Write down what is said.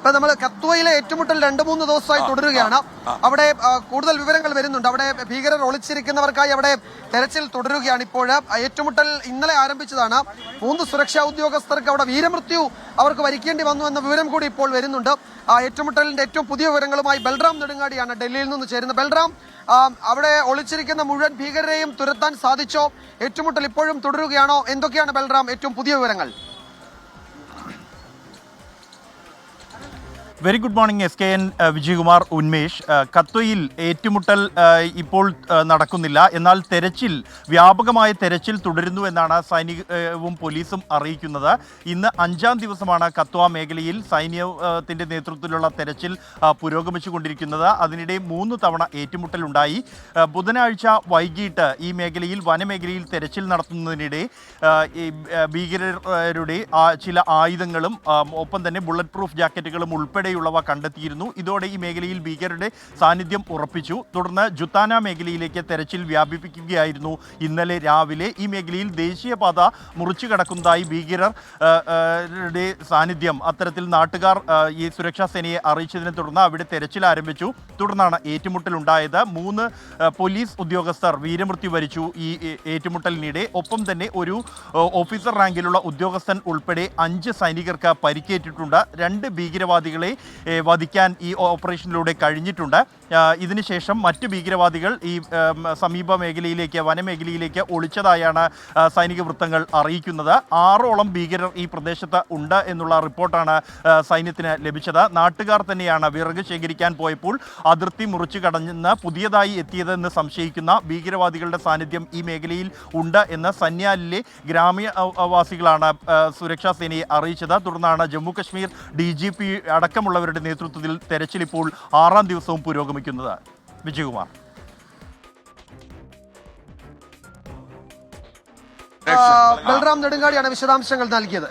ഇപ്പൊ നമ്മൾ കത്വയിലെ ഏറ്റുമുട്ടൽ രണ്ടു മൂന്ന് ദിവസമായി തുടരുകയാണ്. അവിടെ കൂടുതൽ വിവരങ്ങൾ വരുന്നുണ്ട്. അവിടെ ഭീകരർ ഒളിച്ചിരിക്കുന്നവർക്കായി അവിടെ തെരച്ചിൽ തുടരുകയാണ് ഇപ്പോൾ ഏറ്റുമുട്ടൽ ഇന്നലെ ആരംഭിച്ചതാണ്. മൂന്ന് സുരക്ഷാ ഉദ്യോഗസ്ഥർക്ക് അവിടെ വീരമൃത്യു അവർക്ക് വരിക്കേണ്ടി വന്നു എന്ന വിവരം കൂടി ഇപ്പോൾ വരുന്നുണ്ട്. ആ ഏറ്റുമുട്ടലിന്റെ ഏറ്റവും പുതിയ വിവരങ്ങളുമായി ബൽറാം നെടുങ്ങാടിയാണ് ഡൽഹിയിൽ നിന്ന് ചേരുന്നത്. ബൽറാം അവിടെ ഒളിച്ചിരിക്കുന്ന മുഴുവൻ ഭീകരരെയും തുരത്താൻ സാധിച്ചോ? ഏറ്റുമുട്ടൽ ഇപ്പോഴും തുടരുകയാണോ? എന്തൊക്കെയാണ് ബൽറാം ഏറ്റവും പുതിയ വിവരങ്ങൾ? Very good morning S K N Vijayakumar Unmesh. കത്വയിൽ ഏറ്റുമുട്ടൽ ഇപ്പോൾ നടക്കുന്നില്ല. എന്നാൽ തെരച്ചിൽ വ്യാപകമായ തെരച്ചിൽ തുടരുന്നു എന്നാണ് സൈനികവും പോലീസും അറിയിക്കുന്നത്. ഇന്ന് അഞ്ചാം ദിവസമാണ് കത്വ മേഖലയിൽ സൈന്യത്തിന്റെ നേതൃത്വത്തിലുള്ള തെരച്ചിൽ പുരോഗമിച്ചു പുരോഗമിച്ചുകൊണ്ടിരിക്കുന്നത്. അതിനിടെ മൂന്ന് തവണ ഏറ്റുമുട്ടലുണ്ടായി ബുധനാഴ്ച വൈകിട്ട് ഈ മേഖലയിൽ വനമേഖലയിൽ തെരച്ചിൽ നടത്തുന്നതിനിടെ ഭീകരരുടെ ചില ആയുധങ്ങളും ഒപ്പം തന്നെ ബുള്ളറ്റ് പ്രൂഫ് ജാക്കറ്റുകളും ഉൾപ്പെടെയുള്ളവ കണ്ടെത്തിയിരുന്നു. ഇതോടെ ഈ മേഖലയിൽ ഭീകരരുടെ സാന്നിധ്യം ഉറപ്പിച്ചു. തുടർന്ന് ജുത്താന മേഖലയിലേക്ക് തെരച്ചിൽ വ്യാപിപ്പിക്കുകയായിരുന്നു. ഇന്നലെ രാവിലെ ഈ മേഖലയിൽ ദേശീയപാത മുറിച്ചു കടക്കുന്നതായി ഭീകരർ ആ, ആ, രുടെ സാന്നിധ്യം അത്തരത്തിൽ നാട്ടുകാർ ഈ സുരക്ഷാ സേനയെ അറിയിച്ചതിനെ തുടർന്ന് അവിടെ തെരച്ചിൽ ആരംഭിച്ചു. തുടർന്നാണ് ഏറ്റുമുട്ടൽ ഉണ്ടായത് മൂന്ന് പോലീസ് ഉദ്യോഗസ്ഥർ വീരമൃത്യു വരിച്ചു. ഈ ഏറ്റുമുട്ടലിനിടെ ഒപ്പം തന്നെ ഒരു ഓഫീസർ റാങ്കിലുള്ള ഉദ്യോഗസ്ഥൻ ഉൾപ്പെടെ അഞ്ച് സൈനികർക്ക് പരിക്കേറ്റിട്ടുണ്ട്. രണ്ട് ഭീകരവാദികളെ വധിക്കാൻ ഈ ഓപ്പറേഷനിലൂടെ കഴിഞ്ഞിട്ടുണ്ട്. ഇതിനുശേഷം മറ്റ് ഭീകരവാദികൾ ഈ സമീപ മേഖലയിലേക്ക് വനമേഖലയിലേക്ക് ഒളിച്ചതായാണ് സൈനിക വൃത്തങ്ങൾ അറിയിക്കുന്നത്. ആറോളം ഭീകരർ ഈ പ്രദേശത്ത് ഉണ്ട് എന്നുള്ള റിപ്പോർട്ടാണ് സൈന്യത്തിന് ലഭിച്ചത്. നാട്ടുകാർ തന്നെയാണ് വിറക് ശേഖരിക്കാൻ പോയപ്പോൾ അതിർത്തി മുറിച്ചു കടഞ്ഞെന്ന് പുതിയതായി എത്തിയതെന്ന് സംശയിക്കുന്ന ഭീകരവാദികളുടെ സാന്നിധ്യം ഈ മേഖലയിൽ ഉണ്ട് എന്ന് സന്യാലിലെ ഗ്രാമീണവാസികളാണ് സുരക്ഷാ സേനയെ അറിയിച്ചത്. തുടർന്നാണ് Jammu Kashmir D G P അടക്കമുള്ളവരുടെ നേതൃത്വത്തിൽ തെരച്ചിൽ ഇപ്പോൾ ആറാം ദിവസവും പുരോഗമിക്കുന്നത് വിജയകുമാർ. ബൽറാം നെടുങ്കാടിയാണ് വിശദാംശങ്ങൾ നൽകിയത്.